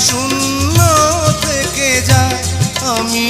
শূন্য থেকে যায়। আমি